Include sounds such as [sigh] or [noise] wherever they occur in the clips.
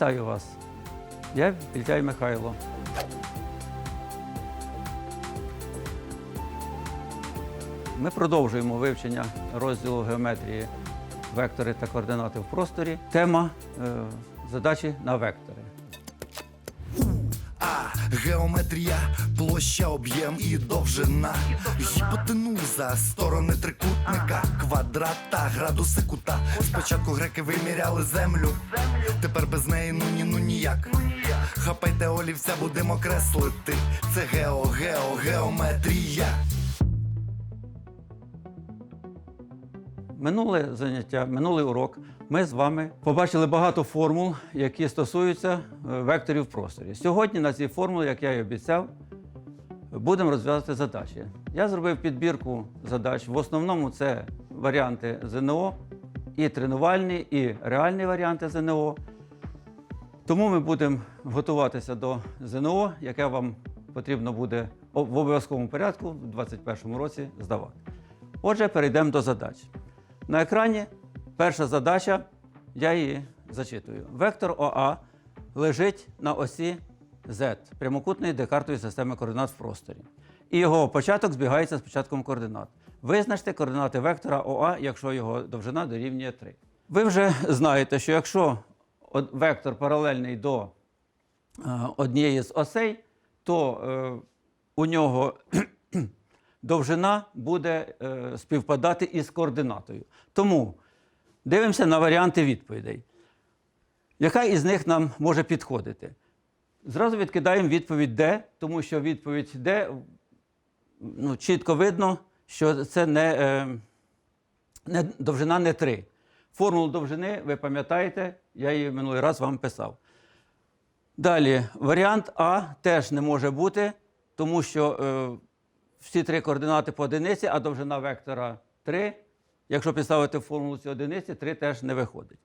Вітаю вас. Я Вільтяй Михайло. Ми продовжуємо вивчення розділу геометрії вектори та координати в просторі. Тема е, задачі на вектори. Геометрія, площа, об'єм і довжина, гіпотенуза, сторони трикутника, квадрата, градуси кута. Спочатку греки виміряли землю, тепер без неї ну ні, ну ніяк. Хапайте олівця, будемо креслити. Це гео, гео, геометрія. Минуле заняття, минулий урок, ми з вами побачили багато формул, які стосуються е, векторів в просторі. Сьогодні на цій формулі, як я і обіцяв, будемо розв'язувати задачі. Я зробив підбірку задач. В основному це варіанти ЗНО, і тренувальні, і реальні варіанти ЗНО. Тому ми будемо готуватися до ЗНО, яке вам потрібно буде в обов'язковому порядку в 2021 році здавати. Отже, перейдемо до задач. На екрані перша задача, я її зачитую. Вектор ОА лежить на осі Z прямокутної декартової системи координат в просторі. І його початок збігається з початком координат. Визначте координати вектора ОА, якщо його довжина дорівнює 3. Ви вже знаєте, що якщо вектор паралельний до е, однієї з осей, то е, у нього [clears throat] довжина буде е, співпадати із координатою. Тому дивимося на варіанти відповідей. Яка із них нам може підходити? Зразу відкидаємо відповідь Д, тому що відповідь Д ну, чітко видно, що це не, е, не довжина не 3. Формулу довжини, ви пам'ятаєте, я її минулий раз вам писав. Далі, варіант А теж не може бути, тому що е, всі три координати по одиниці, а довжина вектора 3. Якщо підставити формулу ці одиниці, 3 теж не виходить.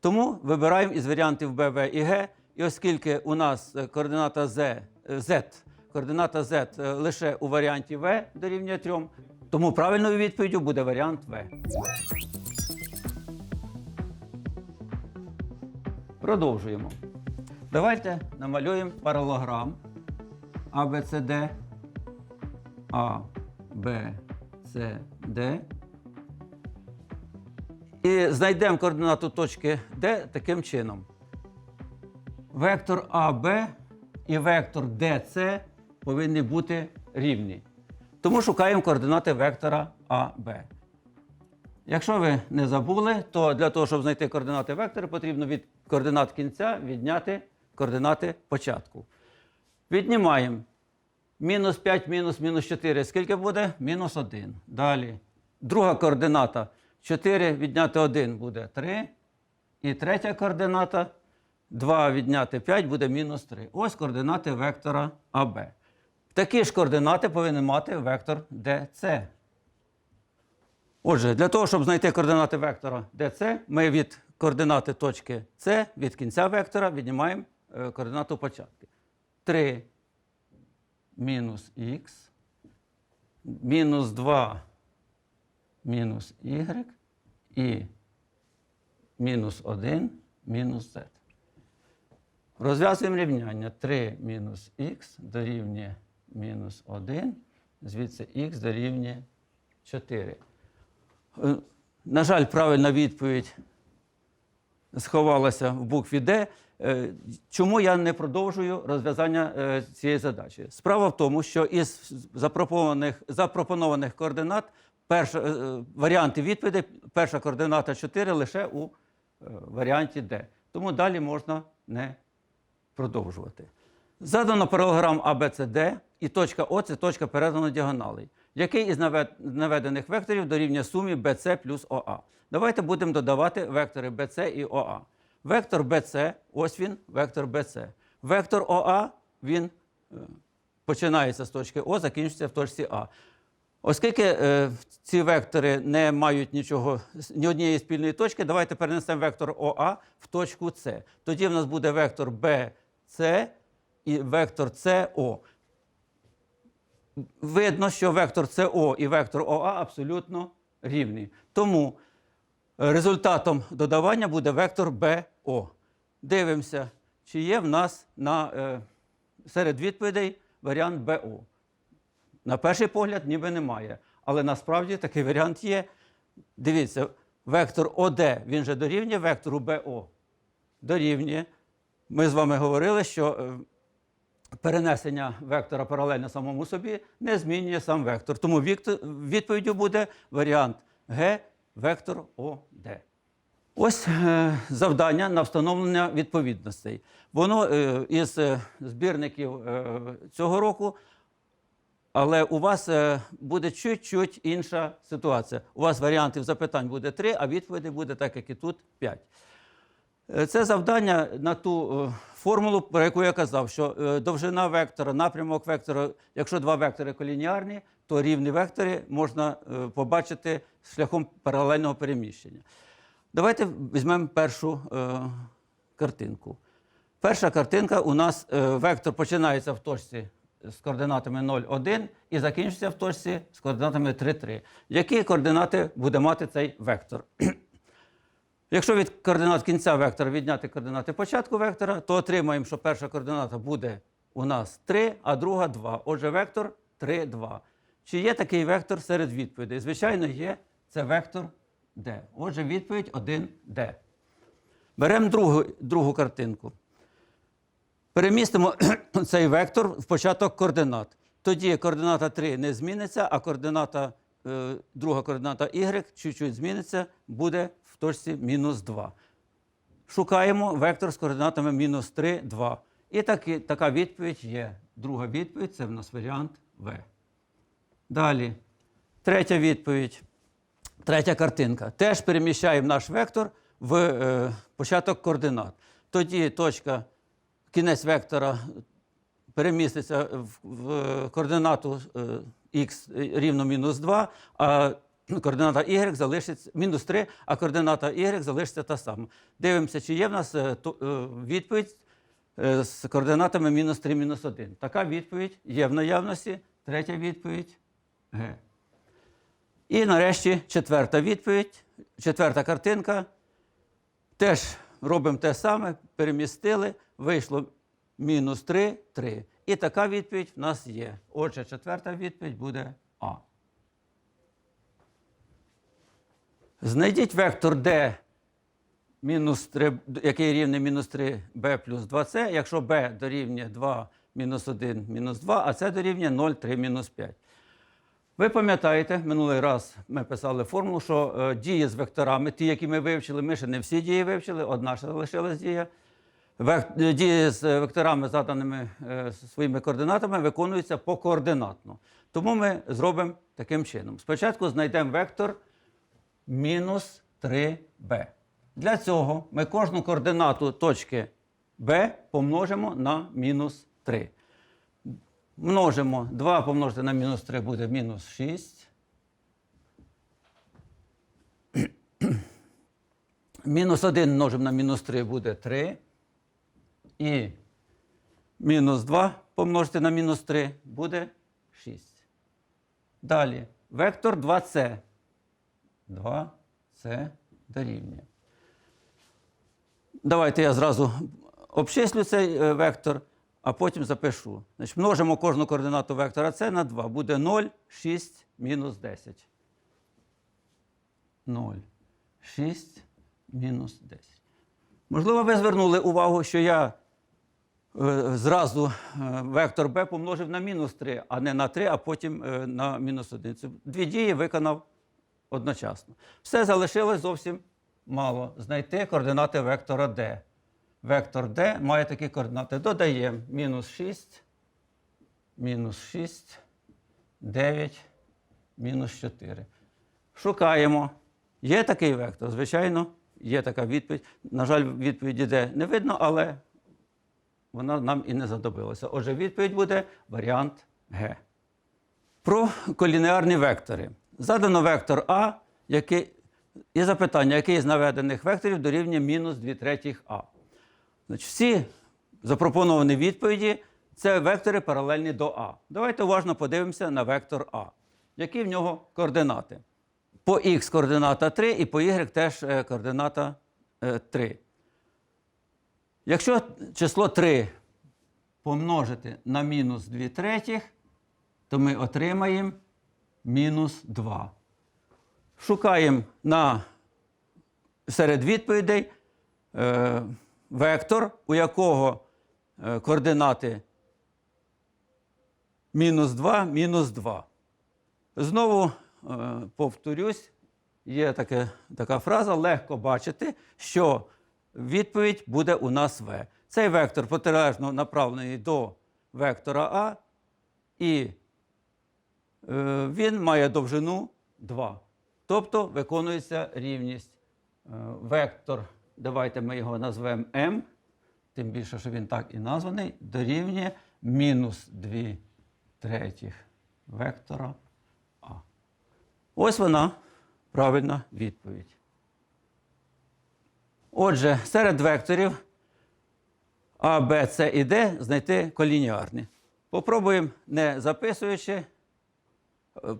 Тому вибираємо із варіантів Б, В і Г. І оскільки у нас е, координата Z, е, Z, координата Z е, лише у варіанті В дорівнює 3, тому правильною відповіддю буде варіант В. Продовжуємо. Давайте намалюємо паралограм Д. А, Б, С, Д. І знайдемо координату точки Д таким чином. Вектор АБ і вектор ДС повинні бути рівні. Тому шукаємо координати вектора АБ. Якщо ви не забули, то для того, щоб знайти координати вектора, потрібно від координат кінця відняти координати початку. Віднімаємо мінус 5, мінус мінус 4. Скільки буде? Мінус 1. Далі. Друга координата 4 відняти 1 буде 3. І третя координата 2 відняти 5 буде мінус 3. Ось координати вектора АБ. Такі ж координати повинен мати вектор ДС. Отже, для того, щоб знайти координати вектора DC, ми від координати точки С, від кінця вектора віднімаємо е, координату початку. 3 мінус х, мінус 2 мінус y і мінус 1 мінус z. Розв'язуємо рівняння 3 мінус х дорівнює мінус 1, звідси х дорівнює 4. Е, На жаль, правильна відповідь сховалася в букві Д. Е, Чому я не продовжую розв'язання е, цієї задачі? Справа в тому, що із запропонованих, запропонованих координат перша, е, е, варіанти відповідей, перша координата 4 лише у е, варіанті Д. Тому далі можна не продовжувати. Задано паралограм ABCD і точка О це точка перетину діагоналей. Який із наведених векторів дорівнює сумі BC плюс ОА? Давайте будемо додавати вектори BC і ОА. Вектор BC, ось він, вектор BC. Вектор ОА, він починається з точки О, закінчується в точці А. Оскільки е, ці вектори не мають нічого, ні однієї спільної точки, давайте перенесемо вектор ОА в точку С. Тоді в нас буде вектор BC і вектор СО. Видно, що вектор СО і вектор ОА абсолютно рівні. Тому результатом додавання буде вектор БО. дивимося, чи є в нас на, е, серед відповідей варіант БО. На перший погляд, ніби немає. Але насправді такий варіант є. Дивіться, вектор ОД, він же дорівнює вектору БО. Дорівнює. Ми з вами говорили, що е, перенесення вектора паралельно самому собі не змінює сам вектор. Тому відповіддю буде варіант Г, вектор ОД. Ось е, завдання на встановлення відповідностей. Воно е, із збірників цього року, але у вас е, буде чуть-чуть інша ситуація. У вас варіантів запитань буде три, а відповідей буде так, як і тут, п'ять. Е, Це завдання на ту е, формулу, про яку я казав, що довжина вектора, напрямок вектора, якщо два вектори колініарні, то рівні вектори можна побачити шляхом паралельного переміщення. Давайте візьмемо першу картинку. Перша картинка у нас вектор починається в точці з координатами 0, 1 і закінчується в точці з координатами 3, 3. Які координати буде мати цей вектор? [clears throat] Якщо від координат кінця вектора відняти координати початку вектора, то отримаємо, що перша координата буде у нас 3, а друга 2. Отже, вектор 3, 2. Чи є такий вектор серед відповідей? Звичайно, є. Це вектор D. Отже, відповідь 1D. Беремо другу, другу картинку. Перемістимо [clears throat] цей вектор в початок координат. Тоді координата 3 не зміниться, а координата, е, друга координата y чуть-чуть зміниться, буде в точці мінус 2. Шукаємо вектор з координатами мінус 3, 2. І таки, така відповідь є. Друга відповідь це в нас варіант В. Далі. Третя відповідь. Третя картинка. Теж переміщаємо наш вектор в е, початок координат. Тоді точка, кінець вектора переміститься в, координату е, х рівно мінус 2, а координата y залишиться мінус 3, а координата y залишиться та сама. Дивимося, чи є в нас е, е, відповідь з координатами мінус 3, мінус 1. Така відповідь є в наявності. Третя відповідь Г. І нарешті четверта відповідь, четверта картинка. Теж робимо те саме, перемістили, вийшло мінус 3, 3. І така відповідь в нас є. Отже, четверта відповідь буде А. Знайдіть вектор D, мінус 3, який рівний мінус 3 b плюс 2c, якщо b дорівнює 2 мінус 1 мінус 2, а це дорівнює 0, 3 мінус 5. Ви пам'ятаєте, минулий раз ми писали формулу, що е, дії з векторами, ті, які ми вивчили, ми ще не всі дії вивчили, одна ще залишилась дія. Дії з векторами, заданими е, своїми координатами, виконуються покоординатно. Тому ми зробимо таким чином. Спочатку знайдемо вектор мінус 3b. Для цього ми кожну координату точки b помножимо на мінус 3. Множимо 2 помножити на мінус 3 буде мінус 6. Мінус 1 множимо на мінус 3 буде 3. І мінус 2 помножити на мінус 3 буде 6. Далі. Вектор 2c. 2c дорівнює. Давайте я зразу обчислю цей е, вектор, а потім запишу. Значить, множимо кожну координату вектора c на 2. Буде 0, 6, мінус 10. 0, 6, мінус 10. Можливо, ви звернули увагу, що я зразу е, вектор b помножив на мінус 3, а не на 3, а потім е, на мінус 1. Це дві дії виконав одночасно. Все залишилось зовсім мало. Знайти координати вектора d. Вектор d має такі координати. Додаємо мінус 6, мінус 6, 9, мінус 4. Шукаємо. Є такий вектор? Звичайно, є така відповідь. На жаль, відповіді d не видно, але вона нам і не задобилася. Отже, відповідь буде варіант Г. Про колінеарні вектори. Задано вектор А, який, і запитання, який з наведених векторів дорівнює мінус 2 третіх А. Значить, всі запропоновані відповіді це вектори паралельні до А. Давайте уважно подивимося на вектор А. Які в нього координати? По х координата 3 і по y теж е, координата е, 3. Якщо число 3 помножити на мінус 2 третіх, то ми отримаємо мінус 2. Шукаємо на, серед відповідей е, вектор, у якого е, координати мінус 2, мінус 2. Знову е, повторюсь, є таке, така фраза легко бачити, що відповідь буде у нас В. Цей вектор протилежно направлений до вектора А, і е, він має довжину 2. Тобто виконується рівність. Е, вектор, давайте ми його назвемо М, тим більше, що він так і названий, дорівнює мінус 2 третіх вектора А. Ось вона правильна відповідь. Отже, серед векторів А, Б, С і Д знайти колініарні. Попробуємо, не записуючи е,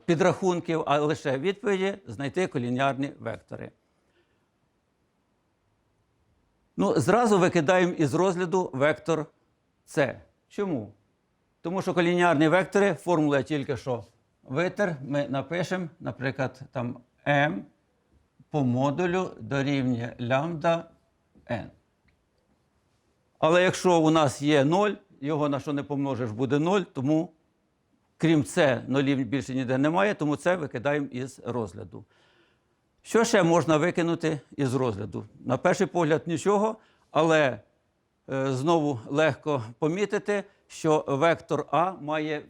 підрахунків, а лише відповіді, знайти колініарні вектори. Ну, зразу викидаємо із розгляду вектор С. Чому? Тому що колініарні вектори, формула тільки що витер, ми напишемо, наприклад, там m по модулю дорівнює лямбда n. Але якщо у нас є 0, його на що не помножиш, буде 0, тому крім це, нулів більше ніде немає, тому це викидаємо із розгляду. Що ще можна викинути із розгляду? На перший погляд нічого, але е, знову легко помітити, що вектор А має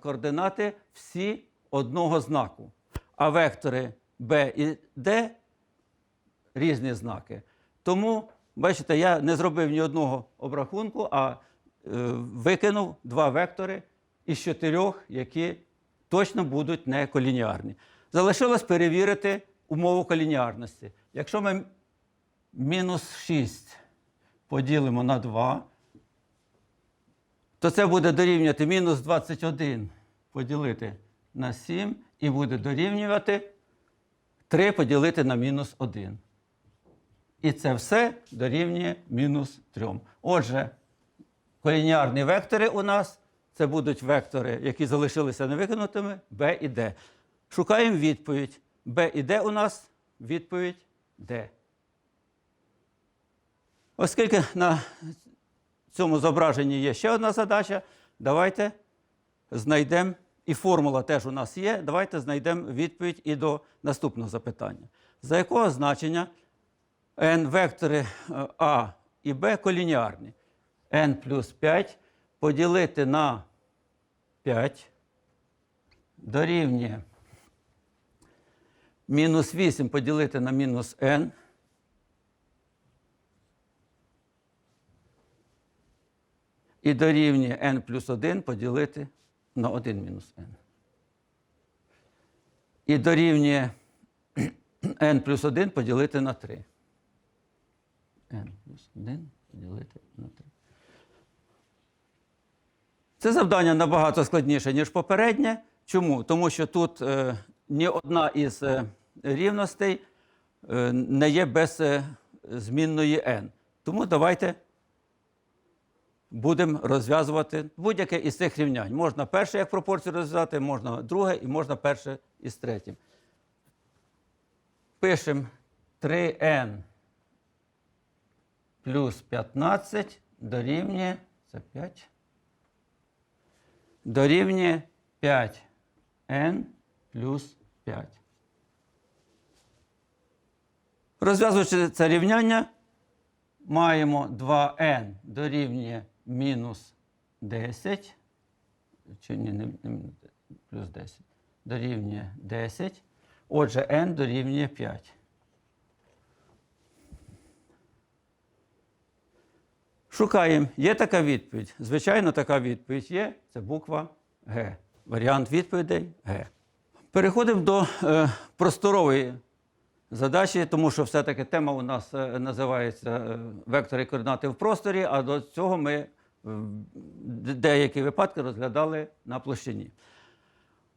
координати всі одного знаку, а вектори Б і Д різні знаки. Тому, бачите, я не зробив ні одного обрахунку, а е, викинув два вектори із чотирьох, які точно будуть не колініарні. Залишилось перевірити умову колініарності. Якщо ми мінус 6 поділимо на 2, то це буде дорівнювати мінус 21 поділити на 7 і буде дорівнювати 3 поділити на мінус 1. І це все дорівнює мінус 3. Отже, колініарні вектори у нас це будуть вектори, які залишилися невикинутими, b і d. Шукаємо відповідь. b і d у нас відповідь d. Оскільки на цьому зображенні є ще одна задача, давайте знайдемо, і формула теж у нас є, давайте знайдемо відповідь і до наступного запитання. За якого значення n вектори е, А і Б колініарні? n плюс 5 поділити на 5 дорівнює мінус 8 поділити на мінус n. І дорівнює n плюс 1 поділити на 1 мінус n. І дорівнює [clears throat] n плюс 1 поділити на 3. n плюс 1 поділити на 3. Це завдання набагато складніше, ніж попереднє. Чому? Тому що тут е, ні одна із е, рівностей е, не є без е, змінної n. Тому давайте будемо розв'язувати будь-яке із цих рівнянь. Можна перше як пропорцію розв'язати, можна друге і можна перше із третім. Пишемо 3n плюс 15 дорівнює це 5. Дорівнює 5n плюс 5. Розв'язуючи це рівняння, маємо 2n дорівнює мінус 10, чи ні, не, не плюс 10, дорівнює 10. Отже, n дорівнює 5. Шукаємо. Є така відповідь. Звичайно, така відповідь є. Це буква Г. Варіант відповідей Г. Переходимо до е, просторової задачі, тому що все-таки тема у нас е, називається е, вектори координати в просторі, а до цього ми деякі випадки розглядали на площині.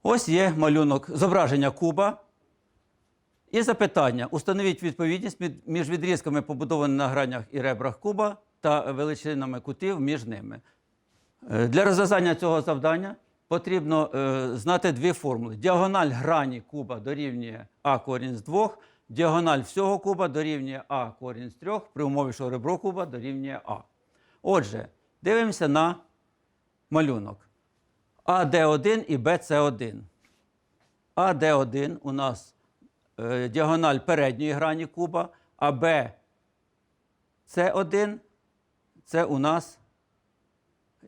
Ось є малюнок зображення куба. І запитання: установіть відповідність між відрізками, побудованими на гранях і ребрах куба, та величинами кутів між ними. Е, Для розв'язання цього завдання потрібно е, знати дві формули. Діагональ грані куба дорівнює а корінь з 2, діагональ всього куба дорівнює а корінь з 3, при умові, що ребро куба дорівнює а. Отже, дивимося на малюнок. АД1 і БЦ1. АД1 у нас е, діагональ передньої грані куба, а БЦ1 це у нас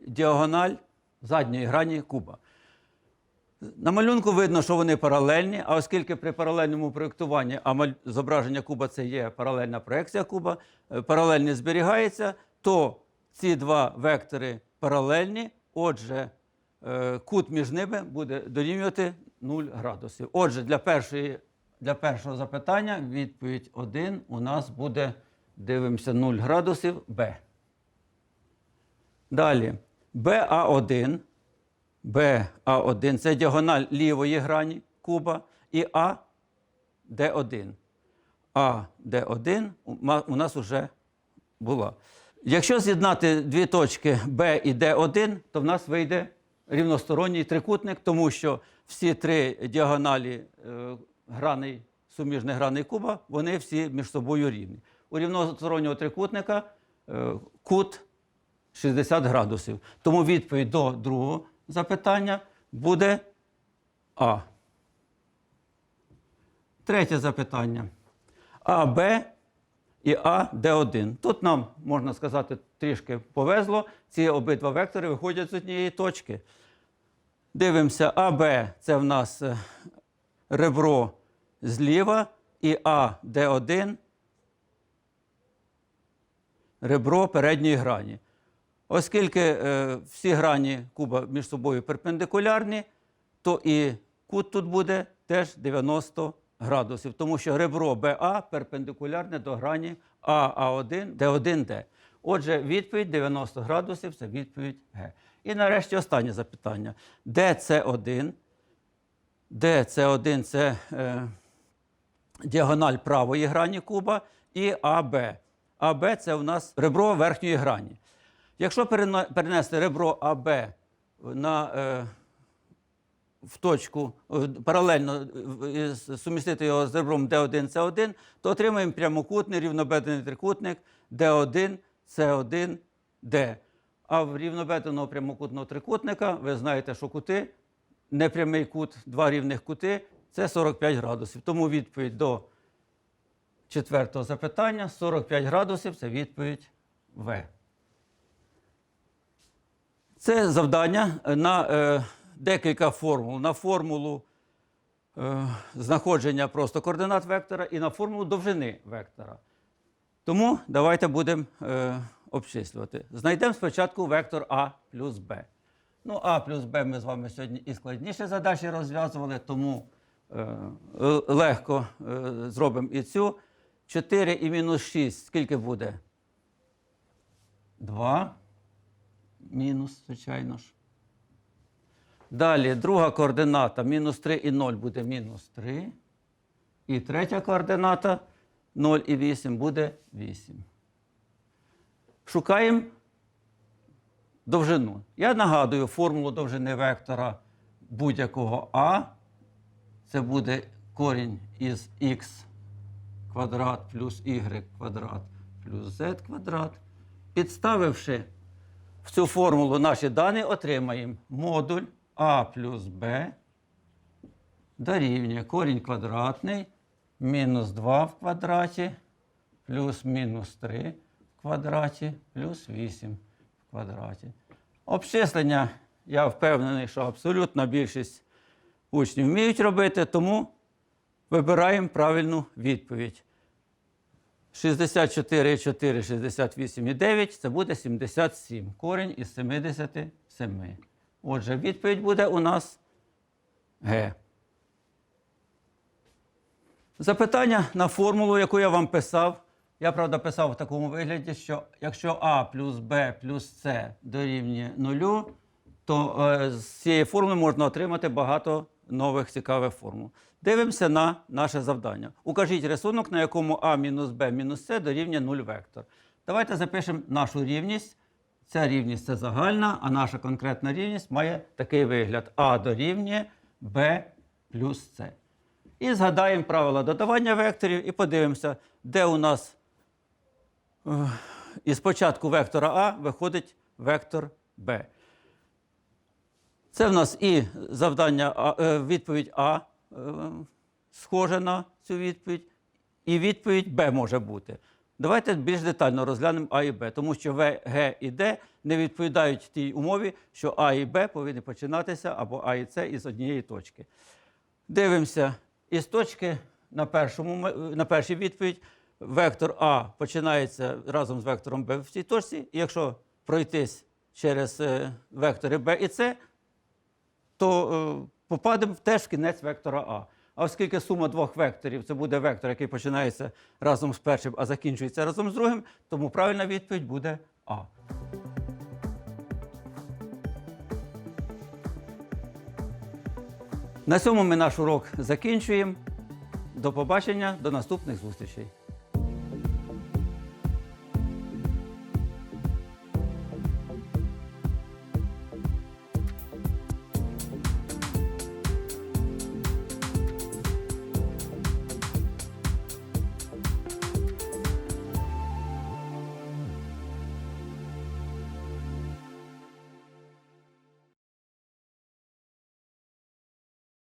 діагональ задньої грані куба. На малюнку видно, що вони паралельні, а оскільки при паралельному проєктуванні а зображення куба це є паралельна проекція куба, е, паралельність зберігається, то ці два вектори паралельні, отже, е, кут між ними буде дорівнювати 0 градусів. Отже, для, першої, для першого запитання відповідь 1 у нас буде, дивимося, 0 градусів Б. Далі БА1. БА1 це діагональ лівої грані куба і А Д1. А Д1 у нас вже була. Якщо з'єднати дві точки Б і Д1, то в нас вийде рівносторонній трикутник, тому що всі три діагоналі е, граней, суміжних граней куба, вони всі між собою рівні. У рівностороннього трикутника е, кут 60 градусів. Тому відповідь до другого запитання буде А. Третє запитання. АБ і АД1. Тут нам, можна сказати, трішки повезло. Ці обидва вектори виходять з однієї точки. Дивимося, АБ це в нас е, ребро зліва, і АД1 ребро передньої грані. Оскільки е, всі грані куба між собою перпендикулярні, то і кут тут буде теж 90 градусів, тому що ребро БА перпендикулярне до грані АА1, Д1Д. Отже, відповідь 90 градусів це відповідь Г. І нарешті останнє запитання. ДЦ1. ДЦ1 це е, діагональ правої грані куба і АБ. АБ це у нас ребро верхньої грані. Якщо перенести ребро АБ на, е, в точку е, паралельно е, с- сумістити його з ребром D1, C1, то отримаємо прямокутний рівнобедрений трикутник D1, C1, D. А в рівнобедреного прямокутного трикутника ви знаєте, що кути, непрямий кут, два рівних кути це 45 градусів. Тому відповідь до четвертого запитання 45 градусів це відповідь В. Це завдання на е, декілька формул. На формулу е, знаходження просто координат вектора і на формулу довжини вектора. Тому давайте будемо е, обчислювати. Знайдемо спочатку вектор А плюс Б. Ну, А плюс Б ми з вами сьогодні і складніші задачі розв'язували, тому е, легко е, зробимо і цю. 4 і мінус 6, скільки буде? 2 мінус, звичайно ж. Далі друга координата мінус 3 і 0 буде мінус 3. І третя координата 0 і 8 буде 8. Шукаємо довжину. Я нагадую формулу довжини вектора будь-якого А. Це буде корінь із х квадрат плюс y квадрат плюс z квадрат. Підставивши в цю формулу наші дані, отримаємо модуль А плюс Б дорівнює корінь квадратний мінус 2 в квадраті плюс мінус 3 в квадраті плюс 8 в квадраті. Обчислення, я впевнений, що абсолютна більшість учнів вміють робити, тому вибираємо правильну відповідь. 64,4, 68,9 це буде 77. Корінь із 77. Отже, відповідь буде у нас Г. Запитання на формулу, яку я вам писав. Я, правда, писав в такому вигляді, що якщо А плюс Б плюс С дорівнює нулю, то е, з цієї формули можна отримати багато нових цікавих формул. Дивимося на наше завдання. Укажіть рисунок, на якому А мінус Б мінус С дорівнює 0 вектор. Давайте запишемо нашу рівність. Ця рівність це загальна, а наша конкретна рівність має такий вигляд: А дорівнює Б плюс С. І згадаємо правила додавання векторів і подивимося, де у нас е, із початку вектора А виходить вектор Б. Це в нас і завдання е, відповідь А е, схоже на цю відповідь, і відповідь Б може бути. Давайте більш детально розглянемо А і Б, тому що В, Г і Д не відповідають тій умові, що А і Б повинні починатися або А і С із однієї точки. Дивимося із точки на, першому, на першій відповідь. Вектор А починається разом з вектором Б в цій точці. І якщо пройтись через е, вектори Б і С, то е, попадемо теж в кінець вектора А. А оскільки сума двох векторів це буде вектор, який починається разом з першим, а закінчується разом з другим, тому правильна відповідь буде А. На цьому ми наш урок закінчуємо. До побачення, до наступних зустрічей.